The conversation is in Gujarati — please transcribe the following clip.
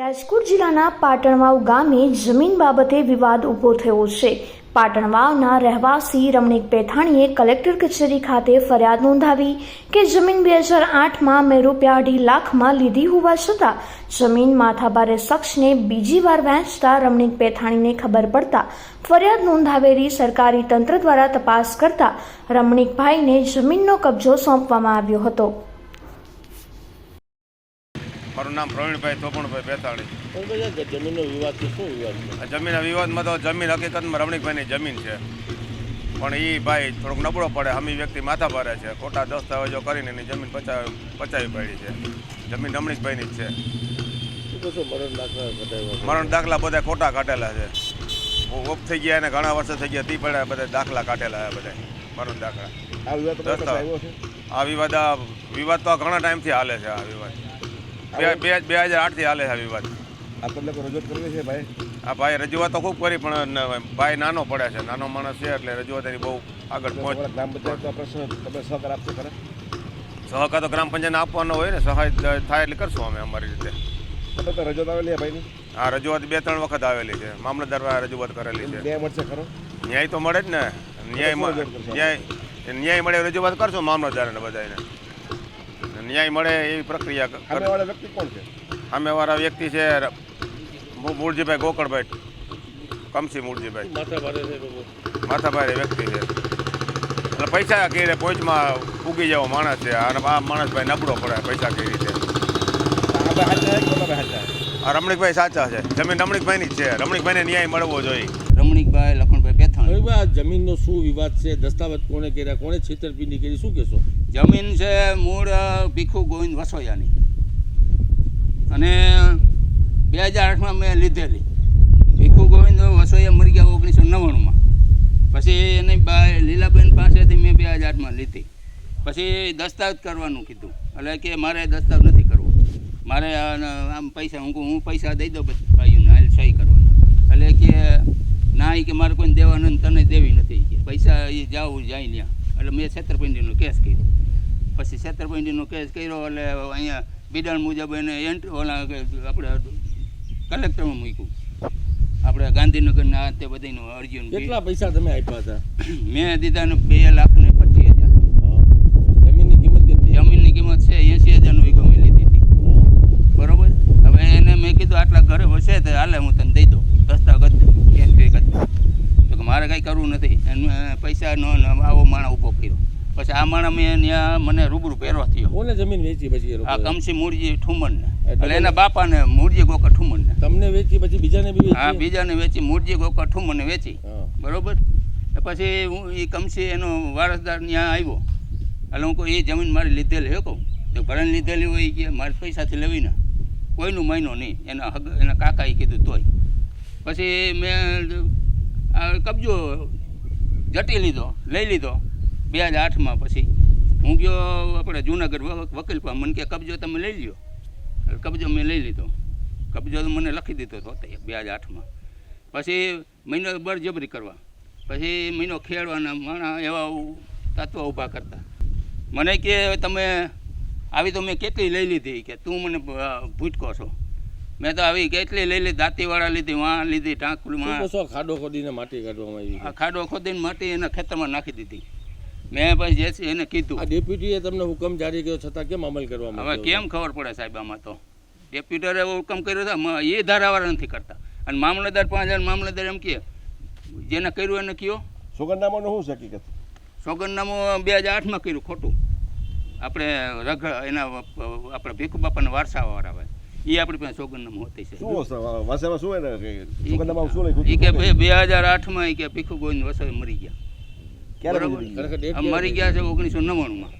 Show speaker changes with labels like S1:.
S1: રાજકોટ જિલ્લાના પાટણવાવ ગામે જમીન બાબતે વિવાદ ઊભો થયો છે. પાટણવાવના રહેવાસી રમણીક પેથાણીએ કલેક્ટર કચેરી ખાતે ફરિયાદ નોંધાવી કે જમીન બે હજાર આઠમાં મેં રૂપિયા અઢી લાખમાં લીધી હોવા છતાં જમીન માથાભારે શખ્સને બીજી વાર વહેંચતા રમણીક પેથાણીને ખબર પડતા ફરિયાદ નોંધાવેલી સરકારી તંત્ર દ્વારા તપાસ કરતા રમણીકભાઈને જમીનનો કબજો સોંપવામાં આવ્યો હતો.
S2: મારું નામ પ્રવીણભાઈ થોપણભાઈ બેતાળી
S3: જમીન જમીનનો વિવાદ છે શું વિવાદ
S2: આ જમીનના વિવાદમાં તો જમીન હકીકતમાં રમણીકભાઈની જમીન છે. પણ એ ભાઈ થોડોક નબળો પડે હમી વ્યક્તિ માથા ભારે છે. ખોટા દસ્તાવેજો કરીને એની જમીન પચાવી પચાવી પડી છે. જમીન રમણીકભાઈની જ છે.
S3: મરણ દાખલા
S2: બધા ખોટા કાઢેલા છે. ઓફ થઈ ગયા અને ઘણા વર્ષો થઈ ગયા તે પડ્યા બધા દાખલા કાઢેલા બધા મરણ દાખલા.
S3: આ વિવાદ
S2: આ વિવાદ આ વિવાદ તો ઘણા ટાઈમથી હાલે છે આ વિવાદ. બે બે બે હજાર આઠથી હાલે છે વિવાદ
S3: આ તમને કોઈ રજૂઆત કરવી છે ભાઈ?
S2: આ ભાઈ રજૂઆત તો ખૂબ કરી પણ ભાઈ નાનો પડે છે નાનો માણસ છે એટલે રજૂઆત એની બહુ આગળ પહોંચ
S3: ગ્રામ પંચાયત પ્રશ્ન તમે સહકાર આપશો ખરા?
S2: સહકાર તો ગ્રામ પંચાયતને આપવાનો હોય ને સહાય થાય એટલે કરશું અમે અમારી રીતે.
S3: રજૂઆત આવેલી ભાઈની?
S2: આ રજૂઆત બે ત્રણ વખત આવેલી છે મામલતદાર રજૂઆત કરેલી છે.
S3: ન્યાય મળશે ખરો?
S2: ન્યાય તો મળે જ ને ન્યાય ન્યાય ન્યાય મળે રજૂઆત કરશું મામલતદારને બધાને ન્યાય મળે એવી પ્રક્રિયા ક-
S3: વાળા વ્યક્તિ કોણ છે?
S2: સામેવાળા વ્યક્તિ છે મૂળજીભાઈ ગોકળભાઈ. કમસી મૂળજીભાઈ.
S3: માથા ભારે છે લોકો?
S2: માથાભાઈ વ્યક્તિ છે. એટલે પૈસા કઈ રીતે પોચમાં ઉગી જવો માણસ છે. અને આ માણસભાઈ નબળો પડે પૈસા કઈ રીતે.
S3: આ
S2: રમણીકભાઈ સાચા છે. જમીન રમણીકભાઈની જ છે. રમણીકભાઈને ન્યાય મળવો જોઈએ.
S4: રમણીકભાઈ લખણભાઈ પેથાણ.
S3: જમીનનો શું વિવાદ છે? દસ્તાવેજ કોણે કર્યા? કોણે છેતરપિંડી કરી? શું કહેશો?
S4: જમીન છે, મૂળ, ભીખુ, ગોવિંદ વસોયાની. અને બે હજાર આઠમાં મેં લીધેલી. ભીખુ, ગોવિંદ વસોયા મરી ગયા ઓગણીસો નવ્વાણુંમાં. પછી એની લીલાબેન પાસેથી મેં બે હજાર આઠમાં લીધી. પછી દસ્તાવેજ કરવાનું કીધું. એટલે કે મારે દસ્તાવેજ નથી કરવો. મારે આમ પૈસા, હું હું પૈસા દઈ દઉં બધું ભાઈઓને, હાલ સહી કરવાના. એટલે કે ના એ કે મારે કોઈને દેવાનું તને દેવી નથી. કે પૈસા એ જાવું જાય ત્યાં એટલે મેં છેતરપિંડીનો કેસ કર્યો. પછી છેતરપિંડીનો કેસ કર્યો એટલે અહીંયા બિડાણ મુજબ એને એન્ટ્રી ઓલા આપણે કલેક્ટરમાં મૂક્યું. આપણે ગાંધીનગરના તે બધાનું અરજીનું
S3: કેટલા પૈસા તમે આપ્યા હતા?
S4: મેં દીધા ને બે લાખ ને પચીસ હજાર.
S3: જમીનની કિંમત
S4: જમીનની કિંમત છે એંસી હજારનું વીઘો મેં લીધી હતી બરોબર? હવે એને મેં કીધું આટલા ઘરે હશે તો હાલે હું તને દઈ દઉં. દસ્તાવેજ કરી એન્ટ્રી કરી મારે કાંઈ કરવું નથી. એને પૈસાનો ન આવો માણા ઊભો કર્યો. પછી આ માણા મેં ત્યાં મને રૂબરૂ પહેરો થયો.
S3: કોને જમીન વેચી પછી એ
S4: આ? કમસી મૂળજી ઠુમનને.
S3: એટલે
S4: એના બાપાને મૂળજી ગોકર ઠુમનને.
S3: તમને વેચી પછી બીજાને બી
S4: હા
S3: વેચી?
S4: બીજાને વેચી મૂળજી ગોકર ઠુમનને વેચી.
S3: હા.
S4: બરોબર? તો પછી હું એ કમસી એનો વારસદાર ત્યાં આવ્યો. એટલે હું કહું એ જમીન મારી લીધેલી હે કહું. તો ભરણ લીધેલી હોય એ કે મારે પૈસાથી લેવી ને. કોઈનું મહિનો નહીં. એના હગ એના કાકાએ કીધું તોય. પછી મેં આ કબજો જટી લીધો લઈ લીધો. બે હજાર આઠમાં પછી હું ગયો આપણે જુનાગઢ વકીલ પણ મને કે કબજો તમે લઈ લ્યો. કબજો મેં લઈ લીધો. કબજો તો મને લખી દીધો હતો તે બે હજાર આઠમાં. પછી મહિનો બળજબરી કરવા. પછી મહિનો ખેડવાના માણા એવા તત્વ ઊભા કરતા. મને કે તમે આવી તો મેં કેટલી લઈ લીધી કે તું મને ભૂટકો છો. મેં તો આવી કેટલી લઈ લીધી દાંતીવાળા લીધી વાં લીધી
S3: છો? ખાડો ખોદીને માટી કાઢવામાં આવી
S4: ખાડો ખોદીને માટી એના ખેતરમાં નાખી દીધી. મેં પછી જે છે એને
S3: આ
S4: કીધું
S3: ડેપ્યુટીએ તમને હુકમ જારી કર્યો છતાં કેમ અમલ કરવામાં
S4: હવે કેમ ખબર પડે સાહેબ આમાં તો? ડેપ્યુટરે હુકમ કર્યો છે એ ધારાવાળા નથી કરતા. અને મામલતદાર પાંચ હજાર મામલતદાર એમ કહે જેને કર્યું એને કયો?
S3: સોગંદનામાનું શું હકીકત?
S4: સોગંદનામું બે હજાર આઠમાં કર્યું ખોટું. આપણે રઘ એના આપણે ભીખુ બાપાના વારસાવાળા હોય. એ આપણી પાસે સોગંદનામું હોતી છે.
S3: શું હશે? શું એને શું લખ્યું
S4: ઈ કે બે બે હજાર આઠમાં એ કે ભીખુ ગોવિંદ વસાવે મરી ગયા. મરી ગયા છે ઓગણીસો નવ્વાણુંમાં.